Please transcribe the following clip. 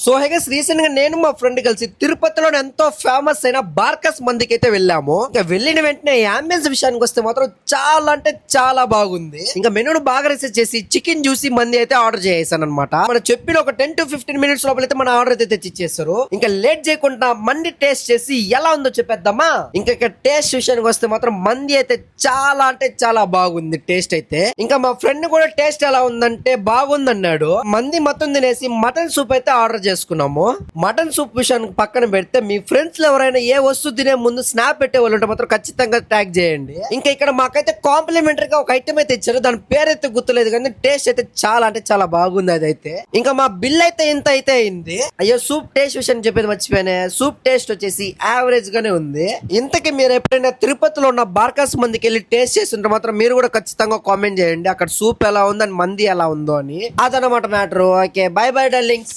So హెగస్ రీసెంట్గా నేను మా ఫ్రెండ్ కలిసి తిరుపతిలో ఎంతో ఫేమస్ అయిన బార్కస్ మందికి అయితే వెళ్ళాము. ఇంకా వెళ్ళిన వెంటనే అంబియన్స్ విషయానికి వస్తే మాత్రం చాలా అంటే చాలా బాగుంది. ఇంకా మెనూను బాగా రీసెర్చ్ చేసి చికెన్ జ్యూసి మంది అయితే ఆర్డర్ చేసాను అనమాట మనం చెప్పిన ఒక టెన్ టు ఫిఫ్టీన్ మినిట్స్ లోపల అయితే మన ఆర్డర్ అయితే తెచ్చిచ్చేస్తారు ఇంకా లేట్ చేయకుండా మంది టేస్ట్ చేసి ఎలా ఉందో చెప్పేద్దామా? ఇంకా ఇక్కడ టేస్ట్ విషయానికి వస్తే మాత్రం మంది అయితే చాలా అంటే చాలా బాగుంది టేస్ట్ అయితే. ఇంకా మా ఫ్రెండ్ కూడా టేస్ట్ ఎలా ఉందంటే బాగుందన్నాడు. మంది మొత్తం తినేసి మటన్ సూప్ అయితే ఆర్డర్ చేసుకున్నాము. మటన్ సూప్ విషయానికి పక్కన పెడితే మీ ఫ్రెండ్స్లో ఎవరైనా ఏ వస్తువు తినే ముందు స్నాప్ పెట్టే వాళ్ళు ఉంటే మాత్రం ఖచ్చితంగా ట్యాగ్ చేయండి. ఇంకా ఇక్కడ మాకైతే కాంప్లిమెంటరీగా ఒక ఐటమ్ అయితే ఇచ్చారు. దాని పేరు అయితే గుర్తులేదు కానీ టేస్ట్ అయితే చాలా అంటే చాలా బాగుంది అదైతే. ఇంకా మా బిల్ అయితే ఇంత అయితే అయింది. అయ్యో సూప్ టేస్ట్ విషయం చెప్పేది మర్చిపోయానే. సూప్ టేస్ట్ వచ్చేసి యావరేజ్ గానే ఉంది. ఇంతకీ మీరు ఎప్పుడైనా తిరుపతిలో ఉన్న బార్కాస్ మందికి వెళ్ళి టేస్ట్ చేస్తుంటే మాత్రం మీరు కూడా ఖచ్చితంగా కామెంట్ చేయండి. అక్కడ సూప్ ఎలా ఉందని అని మంది ఎలా ఉందో అని. అదనమాట matter okay bye bye darlings